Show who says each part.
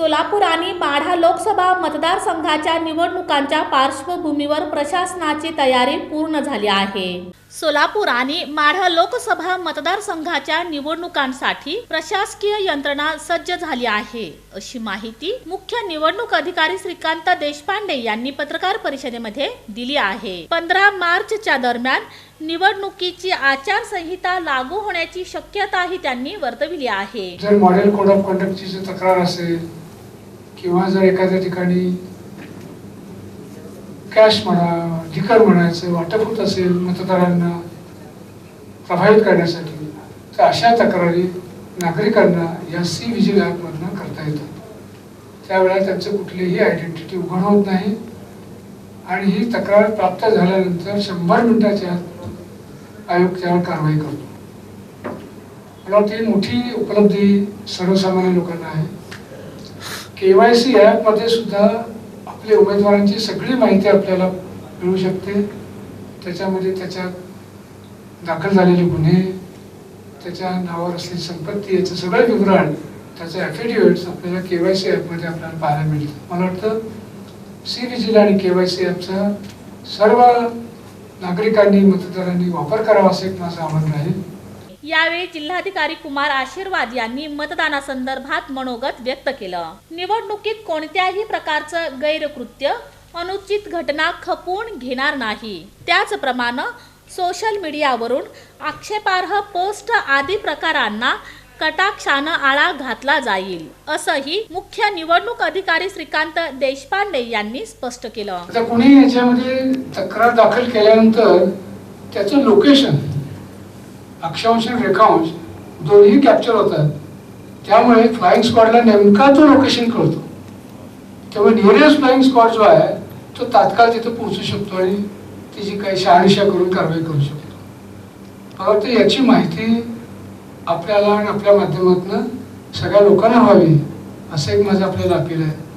Speaker 1: सोलापूर आणि माढा लोकसभा मतदारसंघाच्या निवडणुकांच्या पार्श्वभूमीवर प्रशासनाची तयारी पूर्ण झाली आहे. सोलापूर आणि माढा लोकसभा मतदारसंघाच्या निवडणुकांसाठी प्रशासकीय यंत्रणा सज्ज झाली आहे. अशी माहिती मुख्य निवडणूक अधिकारी श्रीकांत देशपांडे यांनी पत्रकार परिषदेमध्ये दिली आहे. पंधरा मार्चच्या दरम्यान निवडणुकीची आचारसंहिता लागू होण्याची शक्यताही त्यांनी वर्तविली आहे.
Speaker 2: जर मॉडेल कोड ऑफ कंडक्टची तक्रार असेल किंवा जर एखाद्या ठिकाणी कॅश म्हणा लिकर म्हणायचं वाटप होत असेल मतदारांना प्रभावित करण्यासाठी तर अशा तक्रारी नागरिकांना या सी विजिल ॲपमधनं करता येतात. त्यावेळेला त्यांचं कुठलीही आयडेंटिटी उघड होत नाही. आणि ही तक्रार प्राप्त झाल्यानंतर शंभर मिनिटाच्या आत आयोग त्यावर कारवाई करतो. मला वाटते मोठी उपलब्धी सर्वसामान्य लोकांना आहे. के वाय सी ॲपमध्ये सुद्धा आपल्या उमेदवारांची सगळी माहिती आपल्याला मिळू शकते. त्याच्यामध्ये त्याच्यात दाखल झालेले गुन्हे त्याच्या नावावर असलेली संपत्ती याचं सगळं विवरण त्याचं ॲफिडेविट्स आपल्याला के वाय सी ॲपमध्ये आपल्याला पाहायला मिळतं. मला वाटतं सी विजिल आणि के वाय सी ॲपचा सर्व नागरिकांनी मतदारांनी वापर करावा असं एक माझं आव्हान राहील
Speaker 1: यावेळी जिल्हाधिकारी कुमार आशीर्वाद यांनी मतदानासंदर्भात मनोगत व्यक्त केलं. निवडणुकीत कोणत्याही प्रकारचं गैरकृत्य अनुचित घटना खपवून घेणार नाही. त्याचप्रमाणे सोशल मीडियावरून आक्षेपार्ह पोस्ट आदी प्रकारांना कटाक्षानं आळा घातला जाईल असंही मुख्य निवडणूक अधिकारी श्रीकांत देशपांडे यांनी स्पष्ट केलं.
Speaker 2: कोणी याच्यामध्ये तक्रार दाखल केल्यानंतर त्याचं लोकेशन अक्षांश आणि रेखांश दोन्ही कॅप्चर होतात. त्यामुळे फ्लाईंग स्क्वॉडला नेमका तो लोकेशन कळतो. त्यामुळे नियरेस्ट फ्लाईंग स्क्वॉड जो आहे तो तात्काळ तिथं पोहोचू शकतो आणि तिची काही शहानिशा करून कारवाई करू शकतो. परंतु याची माहिती आपल्याला आणि आपल्या माध्यमातून सगळ्या लोकांना व्हावी असं एक माझं आपल्याला अपील आहे.